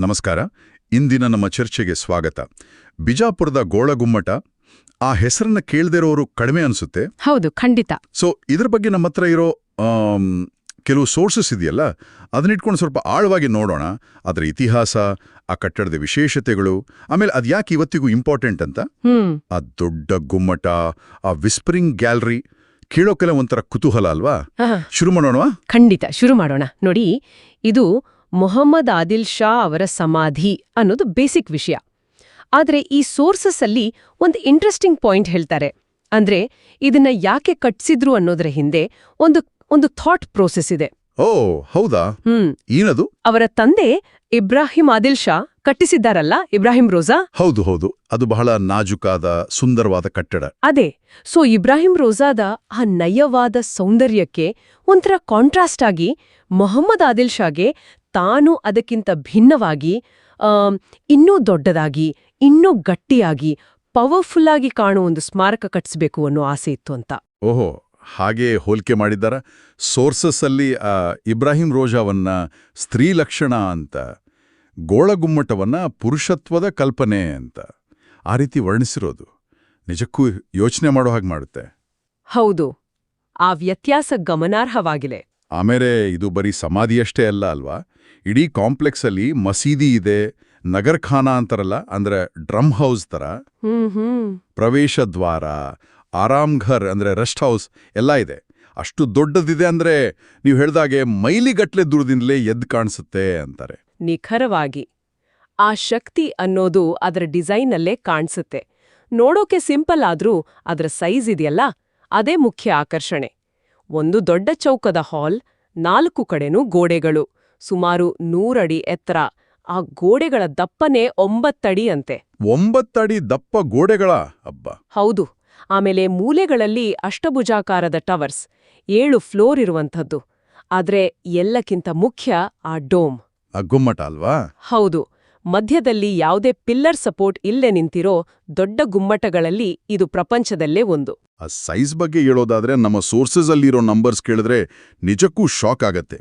ನಮಸ್ಕಾರ. ಇಂದಿನ ನಮ್ಮ ಚರ್ಚೆಗೆ ಸ್ವಾಗತ. ಬಿಜಾಪುರದ ಗೋಳಗುಮ್ಮಟ ಆ ಹೆಸರನ್ನ ಕೇಳದಿರೋರು ಕಡಿಮೆ ಅನಿಸುತ್ತೆ. ಹೌದು ಖಂಡಿತ. ಸೊ ಇದ್ರ ಬಗ್ಗೆ ನಮ್ಮ ಹತ್ರ ಇರೋ ಕೆಲವು ಸೋರ್ಸಸ್ ಇದೆಯಲ್ಲ ಅದನ್ನಿಟ್ಕೊಂಡು ಸ್ವಲ್ಪ ಆಳವಾಗಿ ನೋಡೋಣ. ಅದರ ಇತಿಹಾಸ ಆ ಕಟ್ಟಡದ ವಿಶೇಷತೆಗಳು ಆಮೇಲೆ ಅದ್ಯಾಕೆ ಇವತ್ತಿಗೂ ಇಂಪಾರ್ಟೆಂಟ್ ಅಂತ? ಆ ದೊಡ್ಡ ಗುಮ್ಮಟ ಆ ವಿಸ್ಪರಿಂಗ್ ಗ್ಯಾಲರಿ ಕೇಳೋಕೆಲ್ಲ ಒಂಥರ ಕುತೂಹಲ ಅಲ್ವಾ? ಶುರು ಮಾಡೋಣವಾ? ಖಂಡಿತ ಶುರು ಮಾಡೋಣ. ನೋಡಿ ಇದು ಮೊಹಮ್ಮದ್ ಆದಿಲ್ ಶಾ ಅವರ ಸಮಾಧಿ ಅನ್ನೋದು ಬೇಸಿಕ್ ವಿಷಯ. ಆದ್ರೆ ಈ ಸೋರ್ಸಸ್ ಅಲ್ಲಿ ಒಂದು ಇಂಟ್ರೆಸ್ಟಿಂಗ್ ಪಾಯಿಂಟ್ ಹೇಳ್ತಾರೆ. ಅಂದ್ರೆ ಇದನ್ನ ಯಾಕೆ ಕಟ್ಸಿದ್ರು ಅನ್ನೋದ್ರ ಹಿಂದೆ ಒಂದು ಒಂದು ಥಾಟ್ ಪ್ರೋಸೆಸ್ ಇದೆ. ಓ ಹೌದಾ? ಹ್ಮ್. ಏನದು? ಅವರ ತಂದೆ ಇಬ್ರಾಹಿಂ ಆದಿಲ್ ಶಾ ಕಟ್ಟಿಸಿದ್ದಾರಲ್ಲ ಇಬ್ರಾಹಿಂ ರೋಜಾ? ಹೌದು ಹೌದು. ಅದು ಬಹಳ ನಾಜುಕಾದ ಸುಂದರವಾದ ಕಟ್ಟಡ. ಅದೇ. ಸೊ ಇಬ್ರಾಹಿಂ ರೋಜಾದ ಆ ನಯವಾದ ಸೌಂದರ್ಯಕ್ಕೆ ಒಂಥರ ಕಾಂಟ್ರಾಸ್ಟ್ ಆಗಿ ಮೊಹಮ್ಮದ್ ಆದಿಲ್ ಶಾಗೆ ತಾನು ಅದಕ್ಕಿಂತ ಭಿನ್ನವಾಗಿ ಇನ್ನೂ ದೊಡ್ಡದಾಗಿ ಇನ್ನೂ ಗಟ್ಟಿಯಾಗಿ ಪವರ್ಫುಲ್ ಆಗಿ ಕಾಣುವ ಒಂದು ಸ್ಮಾರಕ ಕಟ್ಟಿಸಬೇಕು ಅನ್ನೋ ಆಸೆ ಇತ್ತು ಅಂತ. ಓಹೋ ಹಾಗೆ ಹೋಲಿಕೆ ಮಾಡಿದ್ದಾರ? ಸೋರ್ಸಸ್ ಅಲ್ಲಿ ಇಬ್ರಾಹಿಂ ರೋಜಾವನ್ನ ಸ್ತ್ರೀ ಲಕ್ಷಣ ಅಂತ ಗೋಳಗುಮ್ಮಟವನ್ನ ಪುರುಷತ್ವದ ಕಲ್ಪನೆ ಅಂತ ಆ ರೀತಿ ವರ್ಣಿಸಿರೋದು. ನಿಜಕ್ಕೂ ಯೋಚನೆ ಮಾಡೋ ಹಾಗೆ ಮಾಡುತ್ತೆ. ಹೌದು ಆ ವ್ಯತ್ಯಾಸ ಗಮನಾರ್ಹವಾಗಿದೆ. ಆಮೇಲೆ ಇದು ಬರೀ ಸಮಾಧಿಯಷ್ಟೇ ಅಲ್ಲ ಅಲ್ವಾ? ಇಡೀ ಕಾಂಪ್ಲೆಕ್ಸಲ್ಲಿ ಮಸೀದಿ ಇದೆ ನಗರ್ಖಾನ ಅಂತಾರಲ್ಲ ಅಂದ್ರೆ ಡ್ರಮ್ ಹೌಸ್ ಹ್ಮ್ ಪ್ರವೇಶ ದ್ವಾರ ಆರಾಮ್ ಘರ್ ಅಂದ್ರೆ ರೆಸ್ಟ್ ಹೌಸ್ ಎಲ್ಲ ಇದೆ. ಅಷ್ಟು ದೊಡ್ಡದಿದೆ ಅಂದ್ರೆ ನೀವು ಹೇಳ್ದಾಗೆ ಮೈಲಿಗಟ್ಲೆ ದೂರದಿಂದಲೇ ಎದ್ದು ಕಾಣಿಸುತ್ತೆ ಅಂತಾರೆ. ನಿಖರವಾಗಿ. ಆ ಶಕ್ತಿ ಅನ್ನೋದು ಅದರ ಡಿಸೈನಲ್ಲೇ ಕಾಣಿಸುತ್ತೆ. ನೋಡೋಕೆ ಸಿಂಪಲ್ ಆದ್ರೂ ಅದರ ಸೈಜ್ ಇದೆಯಲ್ಲ? ಅದೇ ಮುಖ್ಯ ಆಕರ್ಷಣೆ. ಒಂದು ದೊಡ್ಡ ಚೌಕದ ಹಾಲ್ ನಾಲ್ಕು ಕಡೆನೂ ಗೋಡೆಗಳು ಸುಮಾರು ನೂರಡಿ ಎತ್ತರ. ಆ ಗೋಡೆಗಳ ದಪ್ಪನೇ ಒಂಬತ್ತಡಿ ಅಂತೆ. ಒಂಬತ್ತಡಿ ದಪ್ಪ ಗೋಡೆಗಳ? ಹಬ್ಬ ಹೌದು. ಆಮೇಲೆ ಮೂಲೆಗಳಲ್ಲಿ ಅಷ್ಟಭುಜಾಕಾರದ ಟವರ್ಸ್ ಏಳು ಫ್ಲೋರ್ ಇರುವಂಥದ್ದು. ಆದ್ರೆ ಎಲ್ಲಕ್ಕಿಂತ ಮುಖ್ಯ ಆ ಡೋಮ್. ಆ ಗುಮ್ಮಟ ಅಲ್ವಾ? ಹೌದು. ಮಧ್ಯದಲ್ಲಿ ಯಾವುದೇ ಪಿಲ್ಲರ್ ಸಪೋರ್ಟ್ ಇಲ್ಲೇ ನಿಂತಿರೋ ದೊಡ್ಡ ಗುಮ್ಮಟಗಳಲ್ಲಿ ಇದು ಪ್ರಪಂಚದಲ್ಲೇ ಒಂದು. ಆ ಸೈಜ್ ಬಗ್ಗೆ ಹೇಳೋದಾದ್ರೆ ನಮ್ಮ ಸೋರ್ಸಸ್ ಅಲ್ಲಿರೋ ನಂಬರ್ಸ್ ಕೇಳಿದ್ರೆ ನಿಜಕ್ಕೂ ಶಾಕ್ ಆಗತ್ತೆ.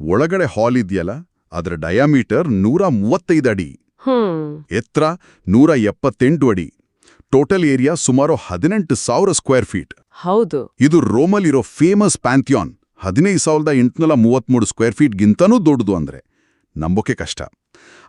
ಒಳಗಡೆ ಹಾಲ್ ಇದೆಯಲ್ಲ ಅದರ ಡಯಾಮೀಟರ್ ನೂರ ಮೂವತ್ತೈದು ಅಡಿ. ಎತ್ತರ ನೂರ ಎಪ್ಪತ್ತೆಂಟು ಅಡಿ. ಟೋಟಲ್ ಏರಿಯಾ ಸುಮಾರು ಹದಿನೆಂಟು ಸಾವಿರ ಸ್ಕ್ವೇರ್ ಫೀಟ್. ಹೌದು. ಇದು ರೋಮಲ್ಲಿರೋ ಫೇಮಸ್ ಪ್ಯಾಂಥಿಯಾನ್. ಹದಿನೈದು ಸಾವಿರದ ಎಂಟುನೂರ ಮೂವತ್ತ್ಮೂರು ಸ್ಕ್ವೇರ್ ಫೀಟ್ಗಿಂತನೂ ದೊಡ್ಡದು ಅಂದ್ರೆ. ನಂಬೋಕೆ ಕಷ್ಟ.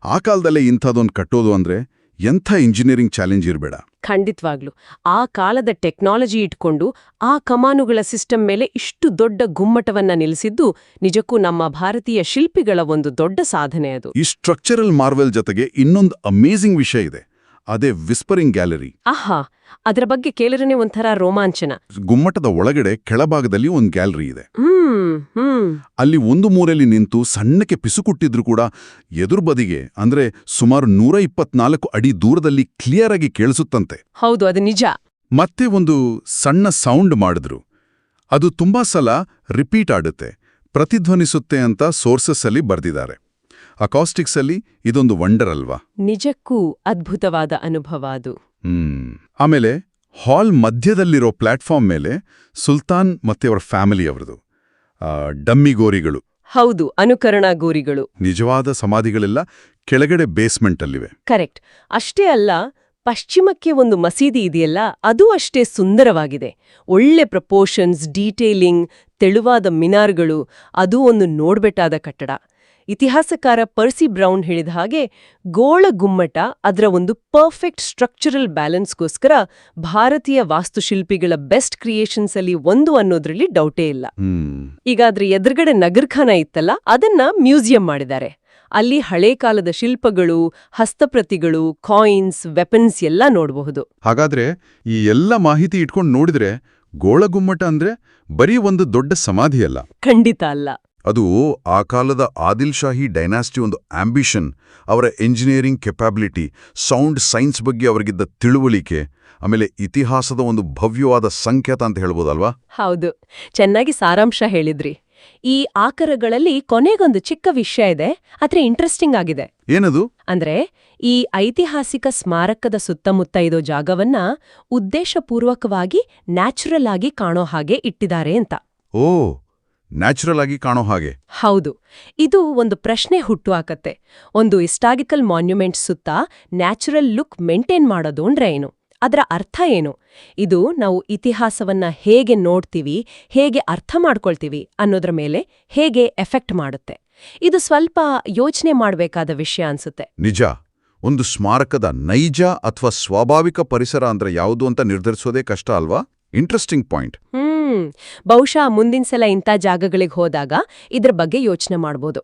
ಆ ಕಾಲದಲ್ಲೇ ಇಂಥದ್ದೊಂದು ಕಟ್ಟೋದು ಅಂದ್ರೆ ಎಂಥ ಇಂಜಿನಿಯರಿಂಗ್ ಚಾಲೆಂಜ್ ಇರಬೇಡ. ಖಂಡಿತವಾಗ್ಲು. ಆ ಕಾಲದ ಟೆಕ್ನಾಲಜಿ ಇಟ್ಕೊಂಡು ಆ ಕಮಾನುಗಳ ಸಿಸ್ಟಮ್ ಮೇಲೆ ಇಷ್ಟು ದೊಡ್ಡ ಗುಮ್ಮಟವನ್ನ ನಿಲ್ಲಿಸಿದ್ದು ನಿಜಕ್ಕೂ ನಮ್ಮ ಭಾರತೀಯ ಶಿಲ್ಪಿಗಳ ಒಂದು ದೊಡ್ಡ ಸಾಧನೆ ಅದು. ಈ ಸ್ಟ್ರಕ್ಚರಲ್ ಮಾರ್ವೆಲ್ ಜೊತೆಗೆ ಇನ್ನೊಂದು ಅಮೇಜಿಂಗ್ ವಿಷಯ ಇದೆ. ಅದೇ ವಿಸ್ಪರಿಂಗ್ ಗ್ಯಾಲರಿ. ಆಹಾ ಅದರ ಬಗ್ಗೆ ಕೇಳಿರನೆ ಒಂಥರ ರೋಮಾಂಚನ. ಗುಮ್ಮಟದ ಒಳಗಡೆ ಕೆಳಭಾಗದಲ್ಲಿ ಒಂದು ಗ್ಯಾಲರಿ ಇದೆ. ಅಲ್ಲಿ ಒಂದು ಮೂರಲ್ಲಿ ನಿಂತು ಸಣ್ಣಕ್ಕೆ ಪಿಸುಕುಟ್ಟಿದ್ರು ಕೂಡ ಎದುರು ಬದಿಗೆ ಅಂದ್ರೆ ಸುಮಾರು ನೂರ ಇಪ್ಪತ್ನಾಲ್ಕು ಅಡಿ ದೂರದಲ್ಲಿ ಕ್ಲಿಯರ್ ಆಗಿ ಕೇಳಿಸುತ್ತಂತೆ. ಹೌದು ಅದು ನಿಜ. ಮತ್ತೆ ಒಂದು ಸಣ್ಣ ಸೌಂಡ್ ಮಾಡಿದ್ರು. ಅದು ತುಂಬಾ ಸಲ ರಿಪೀಟ್ ಆಡುತ್ತೆ ಪ್ರತಿಧ್ವನಿಸುತ್ತೆ ಅಂತ ಸೋರ್ಸಸ್ ಅಲ್ಲಿ ಬರ್ದಿದ್ದಾರೆ. ಅಕಾಸ್ಟಿಕ್ಸ್ ಅಲ್ಲಿ ಇದೊಂದು ವಂಡರ್ ಅಲ್ವಾ? ನಿಜಕ್ಕೂ ಅದ್ಭುತವಾದ ಅನುಭವ ಅದು. ಹ್ಮ್. ಆಮೇಲೆ ಹಾಲ್ ಮಧ್ಯದಲ್ಲಿರೋ ಪ್ಲಾಟ್ಫಾರ್ಮ್ ಮೇಲೆ ಸುಲ್ತಾನ್ ಮತ್ತೆ ಅವರ ಫ್ಯಾಮಿಲಿ ಅವರದು ಡಮ್ಮಿ ಗೋರಿಗಳು. ಹೌದು ಅನುಕರಣಾ ಗೋರಿಗಳು. ನಿಜವಾದ ಸಮಾಧಿಗಳೆಲ್ಲ ಕೆಳಗಡೆ ಬೇಸ್ಮೆಂಟಲ್ಲಿವೆ ಕರೆಕ್ಟ್ ಅಷ್ಟೇ ಅಲ್ಲ ಪಶ್ಚಿಮಕ್ಕೆ ಒಂದು ಮಸೀದಿ ಇದೆಯಲ್ಲ ಅದು ಅಷ್ಟೇ ಸುಂದರವಾಗಿದೆ. ಒಳ್ಳೆ ಪ್ರಪೋರ್ಷನ್ಸ್ ಡೀಟೇಲಿಂಗ್ ತೆಳುವಾದ ಮಿನಾರ್ಗಳು ಅದು ಒಂದು ನೋಡ್ಬೆಟ್ಟಾದ ಕಟ್ಟಡ. ಇತಿಹಾಸಕಾರ ಪರ್ಸಿ ಬ್ರೌನ್ ಹೇಳಿದ ಹಾಗೆ ಗೋಳ ಗುಮ್ಮಟ ಅದರ ಒಂದು ಪರ್ಫೆಕ್ಟ್ ಸ್ಟ್ರಕ್ಚರಲ್ ಬ್ಯಾಲೆನ್ಸ್ಗೋಸ್ಕರ ಭಾರತೀಯ ವಾಸ್ತುಶಿಲ್ಪಿಗಳ ಬೆಸ್ಟ್ ಕ್ರಿಯೇಷನ್ಸ್ ಅಲ್ಲಿ ಒಂದು ಅನ್ನೋದ್ರಲ್ಲಿ ಡೌಟೇ ಇಲ್ಲ. ಈಗ ಅದ್ರ ಎದುರುಗಡೆ ನಗರ್ಖಾನ ಇತ್ತಲ್ಲ ಅದನ್ನ ಮ್ಯೂಸಿಯಂ ಮಾಡಿದ್ದಾರೆ. ಅಲ್ಲಿ ಹಳೆ ಕಾಲದ ಶಿಲ್ಪಗಳು ಹಸ್ತಪ್ರತಿಗಳು ಕಾಯಿನ್ಸ್ ವೆಪನ್ಸ್ ಎಲ್ಲ ನೋಡಬಹುದು. ಹಾಗಾದ್ರೆ ಈ ಎಲ್ಲ ಮಾಹಿತಿ ಇಟ್ಕೊಂಡು ನೋಡಿದ್ರೆ ಗೋಳಗುಮ್ಮಟ ಅಂದ್ರೆ ಬರೀ ಒಂದು ದೊಡ್ಡ ಸಮಾಧಿ ಅಲ್ಲ. ಖಂಡಿತ ಅಲ್ಲ. ಅದು ಆ ಕಾಲದ ಆದಿಲ್ ಶಾಹಿ ಡೈನಾಸ್ಟಿ ಒಂದು ಆಂಬಿಷನ್ ಅವರ ಎಂಜಿನಿಯರಿಂಗ್ ಕೆಪಾಬಿಲಿಟಿ ಸೌಂಡ್ ಸೈನ್ಸ್ ಬಗ್ಗೆ ಅವರಿಗಿದ್ದ ತಿಳುವಳಿಕೆ ಆಮೇಲೆ ಇತಿಹಾಸದ ಒಂದು ಭವ್ಯವಾದ ಸಂಕೇತ ಅಂತ ಹೇಳ್ಬೋದಲ್ವಾ? ಹೌದು. ಚೆನ್ನಾಗಿ ಸಾರಾಂಶ ಹೇಳಿದ್ರಿ. ಈ ಆಕರಗಳಲ್ಲಿ ಕೊನೆಗೊಂದು ಚಿಕ್ಕ ವಿಷಯ ಇದೆ ಆದ್ರೆ ಇಂಟ್ರೆಸ್ಟಿಂಗ್ ಆಗಿದೆ. ಏನದು? ಅಂದ್ರೆ ಈ ಐತಿಹಾಸಿಕ ಸ್ಮಾರಕದ ಸುತ್ತಮುತ್ತ ಇರೋ ಜಾಗವನ್ನ ಉದ್ದೇಶಪೂರ್ವಕವಾಗಿ ನ್ಯಾಚುರಲ್ ಆಗಿ ಕಾಣೋ ಹಾಗೆ ಇಟ್ಟಿದ್ದಾರೆ ಅಂತ. ಓ ನ್ಯಾಚುರಲ್ ಆಗಿ ಕಾಣೋ ಹಾಗೆ. ಹೌದು. ಇದು ಒಂದು ಪ್ರಶ್ನೆ ಹುಟ್ಟು ಹಾಕತ್ತೆ. ಒಂದು ಇಸ್ಟಾಗಿಕಲ್ ಮಾನ್ಯುಮೆಂಟ್ ಸುತ್ತ ನ್ಯಾಚುರಲ್ ಲುಕ್ ಮೇಂಟೈನ್ ಮಾಡೋದು ಅಂದ್ರೆ ಏನು? ಅದರ ಅರ್ಥ ಏನು? ಇದು ನಾವು ಇತಿಹಾಸವನ್ನ ಹೇಗೆ ನೋಡ್ತೀವಿ ಹೇಗೆ ಅರ್ಥ ಮಾಡ್ಕೊಳ್ತೀವಿ ಅನ್ನೋದ್ರ ಮೇಲೆ ಹೇಗೆ ಎಫೆಕ್ಟ್ ಮಾಡುತ್ತೆ. ಇದು ಸ್ವಲ್ಪ ಯೋಚನೆ ಮಾಡಬೇಕಾದ ವಿಷಯ ಅನ್ಸುತ್ತೆ. ನಿಜ. ಒಂದು ಸ್ಮಾರಕದ ನೈಜ ಅಥವಾ ಸ್ವಾಭಾವಿಕ ಪರಿಸರ ಅಂದ್ರೆ ಯಾವುದು ಅಂತ ನಿರ್ಧರಿಸೋದೇ ಕಷ್ಟ ಅಲ್ವಾ? ಇಂಟ್ರೆಸ್ಟಿಂಗ್ ಪಾಯಿಂಟ್ ಹ್ಮ್ ಬಹುಶಃ ಮುಂದಿನ ಸಲ ಇಂಥ ಜಾಗಗಳಿಗೆ ಹೋದಾಗ ಇದ್ರ ಬಗ್ಗೆ ಯೋಚನೆ ಮಾಡ್ಬೋದು.